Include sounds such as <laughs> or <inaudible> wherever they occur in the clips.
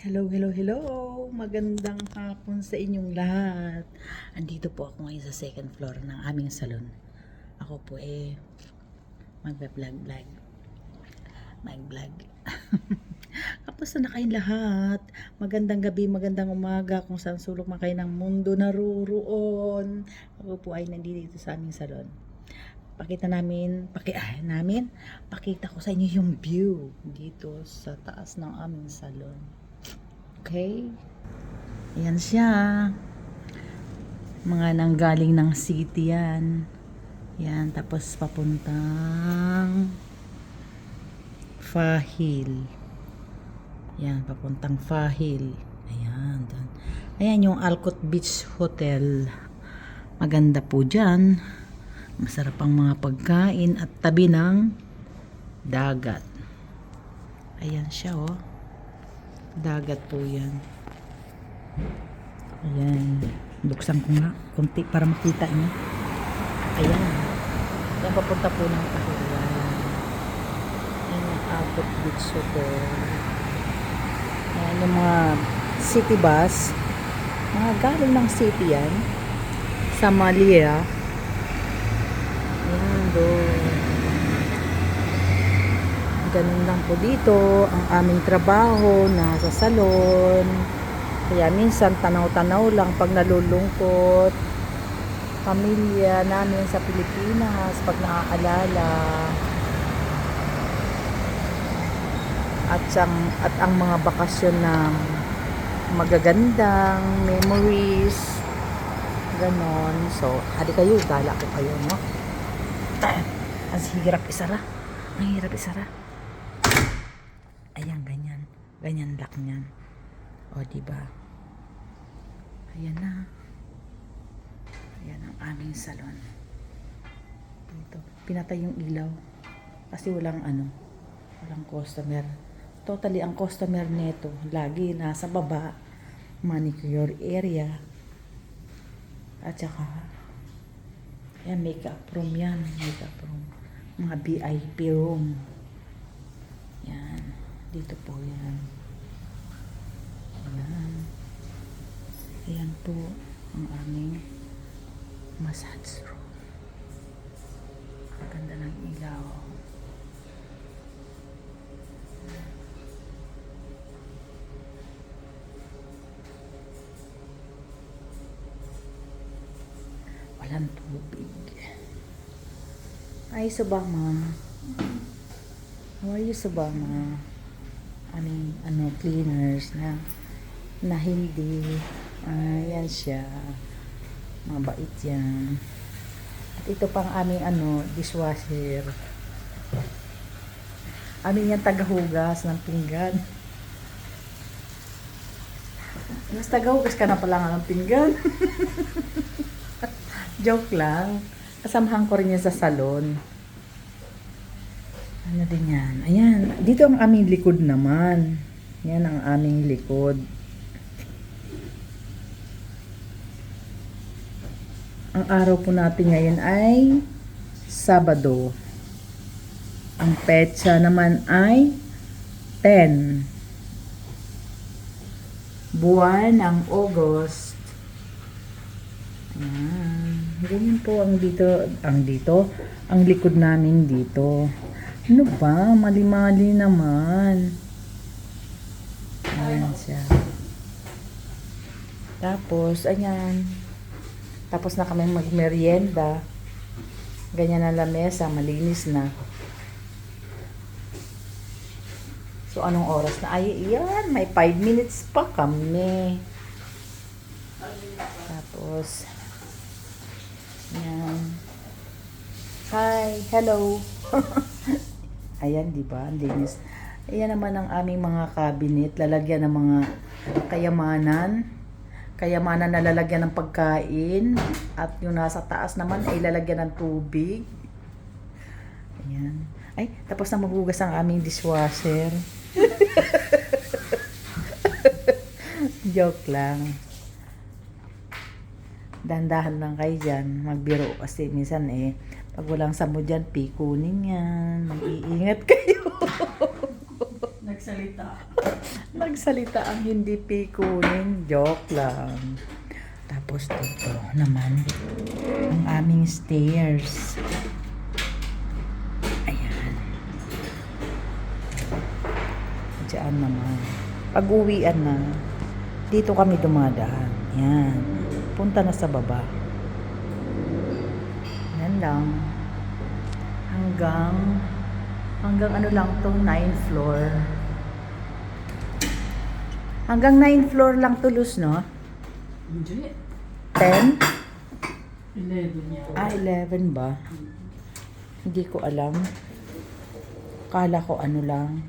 Hello, hello, hello! Magandang hapon sa inyong lahat. Andito po ako ngayon sa second floor ng aming salon. Ako po eh, magbe-vlog-vlog. Mag-vlog. <laughs> Kamusta na kayong lahat? Magandang gabi, magandang umaga kung saan sulok man kayo ng mundo naruroon. Ako po ay nandito sa aming salon. Pakita namin, paki, ah, namin, pakita ko sa inyo yung view dito sa taas ng aming salon. Okay? Ayan siya. Mga nanggaling ng city yan. Yan, tapos papuntang Fahil. Yan, papuntang Fahil. Ayan, doon. Ayan yung Alcott Beach Hotel. Maganda po dyan. Masarap ang mga pagkain at tabi ng dagat. Ayan siya, oh. Dagat po yan. Ayan. Buksan ko nga. Kunti para makita niyo. Ayan. Yan papunta po ng Pahilan. Ayan yung Alcott Beach Hotel. Ayan yung mga city bus. Mga galing ng city yan. Sa Malia. Ayan doon. Ganun lang po dito ang aming trabaho nasa salon. Kaya minsan tanaw-tanaw lang pag nalulungkot. Pamilya namin sa Pilipinas pag naaalala. At ang, at ang mga bakasyon ng magagandang memories. Ganon. So, hali kayo, gala ko kayo, no? <clears throat> Ang hirap isara. Ang hirap isara. Ayan, ganyan. Ganyan lock niyan. O, di ba? Ayan na. Ayan ang aming salon. Dito. Pinatay yung ilaw. Kasi walang ano, walang customer. Totally ang customer neto, lagi nasa baba, manicure area. At saka, yan, makeup room yan. Makeup room. Mga VIP room. Yan. Dito po yan. Ayan. Ayan po ang aming massage room. Ang ganda ng ilaw. Walang tubig. Ay, Subama. How are you, Subama? Aming, ano, cleaners na na hindi. Ayan siya. Mabait yan. At ito pang aming, ano, dishwasher. Amin yan tagahugas ng pinggan. Mas tagahugas ka na pala nga ng pinggan. <laughs> Joke lang. Kasamahan ko rin yan sa salon. Ano din yan? Ayan. Dito ang aming likod naman. Yan ang aming likod. Ang araw po natin ngayon ay Sabado. Ang petsa naman ay 10. Buwan ng August. Ayan. Ganyan po ang dito, ang dito, ang likod namin dito. Ano ba? Mali-mali naman. Ayan siya. Tapos, ayan. Tapos na kami magmerienda. Ganyan na lamesa, malinis na. So, anong oras na? Ay, yan, may 5 minutes pa kami. Tapos, yan. Hi, hello. <laughs> Ayan, di ba? Ang linis. Ayan naman ang aming mga cabinet. Lalagyan ng mga kayamanan. Kayamanan na lalagyan ng pagkain. At yung nasa taas naman ay lalagyan ng tubig. Ayan. Ay, tapos na maghugas ang aming dishwasher. <laughs> Joke lang. Dandahan lang kayo dyan. Magbiro kasi minsan eh, pag walang samo dyan, pikunin yan. Mag-iingat kayo. <laughs> Nagsalita. Nagsalita ang hindi pikunin. Joke lang. Tapos dito naman, ang aming stairs. Ayan. Diyan naman. Pag uwian na, dito kami dumadaan. Yan. Punta na sa baba. Yan lang. Hanggang, hanggang ano lang to, 9th floor. Hanggang 9th floor lang tulos, no? Hindi. 10? 11 niya. Ah, 11 ba? Hindi ko alam. Kala ko ano lang.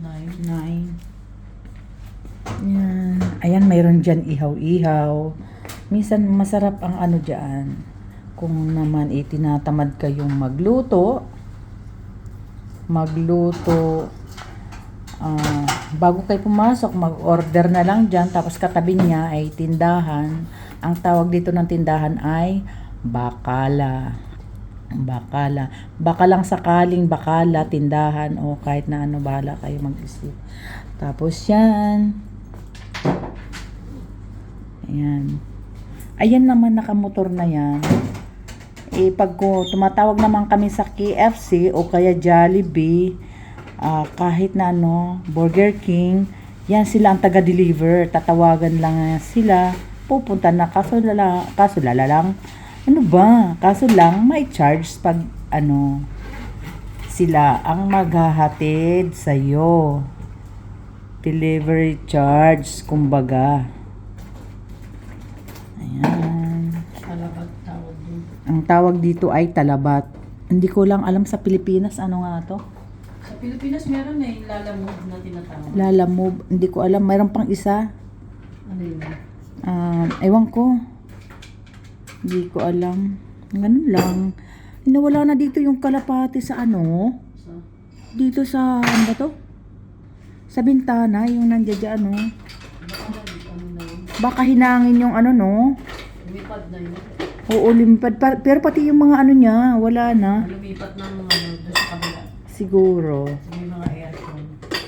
9. 9. Yan. Ayan, mayroon dyan ihaw-ihaw. Minsan masarap ang ano dyan. Kung naman itinatamad kayong magluto, magluto, ah, bago kayo pumasok, mag-order na lang dyan. Tapos katabi niya ay tindahan. Ang tawag dito ng tindahan ay bakala. Bakala. Baka lang sakaling bakala, tindahan, o kahit na ano, bahala kayo mag-isip. Tapos yan. Ayan. Ayan naman nakamotor na yan. Eh, pag tumatawag naman kami sa KFC o kaya Jollibee, ah, kahit na ano, Burger King, yan sila ang taga-deliver. Tatawagan lang sila, pupunta na, kaso lala, kaso lala lang. Ano ba? Kaso lang, may charge pag ano, sila ang maghahatid sa'yo. Delivery charge, kumbaga. Ayan. Ang tawag dito ay talabat. Hindi ko lang alam sa Pilipinas ano nga to. Sa Pilipinas meron na yung lalamove na tinatawag. Lala Move. Hindi ko alam. Mayroon pang isa. Ano yun? Um, ewan ko. Hindi ko alam. Ganun lang. Inawala na dito yung kalapati sa ano. Sa, Dito sa, ano ba to? Sa bintana, yung nandiyan dyan, ano. baka ano na yun. Baka hinangin yung ano, no? Lumipad na yun. Oo, lumipad. Pa- pero pati yung mga ano niya, wala na. Lumipat ng mga ano, doon sa kabila. Siguro. May mga aircon.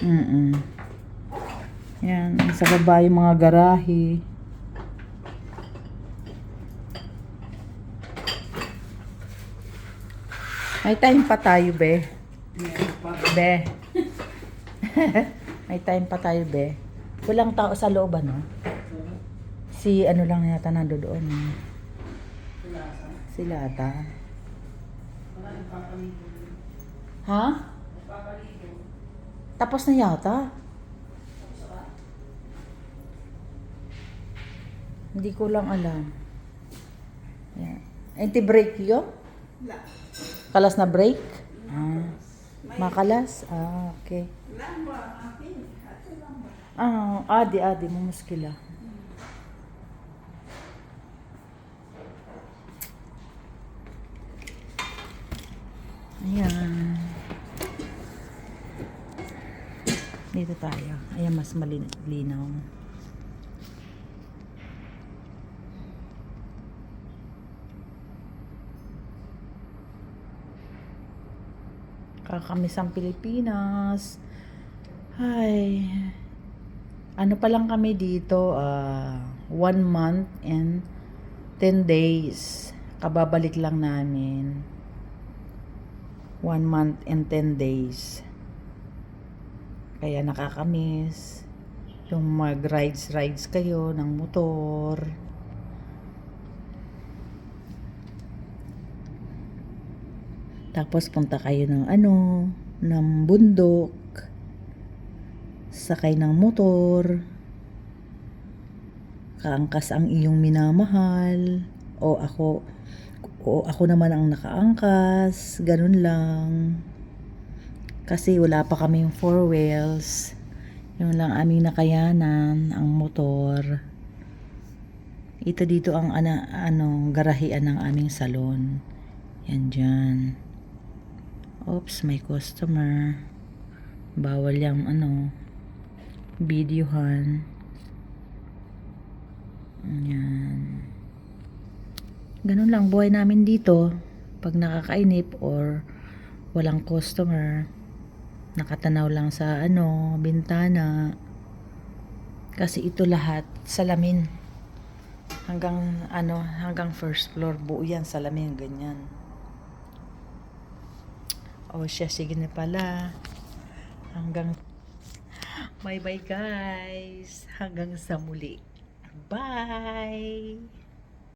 Mm Yan, sa baba yung mga garahe. May time pa tayo, be. Meron pa. Be. <laughs> May time pa tayo, be. Walang tao sa loob, ano? Si ano lang yata nando doon. eh. Sila ata. Ha? Tapos na yata. Hindi ko lang alam. Yan. Anti-break yun? Kalas na break? Ah. Makalas? Ah, okay. Ah, adi, adi, mumuskila. Ayan. Dito tayo. Ayan, mas malinaw. Kakamis ang Pilipinas. Hi. Ano pa lang kami dito? ah, one month and 10 days. Kababalik lang namin. One month and 10 days. Kaya nakakamiss. Yung mag-rides-rides kayo ng motor. Tapos punta kayo ng ano, ng bundok. Sakay ng motor. Kaangkas ang iyong minamahal. O ako, o ako naman ang nakaangkas. Ganun lang. Kasi wala pa kaming four wheels. Yun lang aming nakayanan, ang motor. Ito dito ang ana, ano, garahian ng aming salon. Yan dyan. Oops, may customer. Bawal yung ano, videohan. Yan. Ganun lang buhay namin dito. Pag nakakainip or walang customer. nakatanaw lang sa ano, bintana. Kasi ito lahat salamin. Hanggang ano, hanggang first floor buo yan salamin ganyan. O siya sige na pala. Hanggang Bye bye guys. Hanggang sa muli. Bye.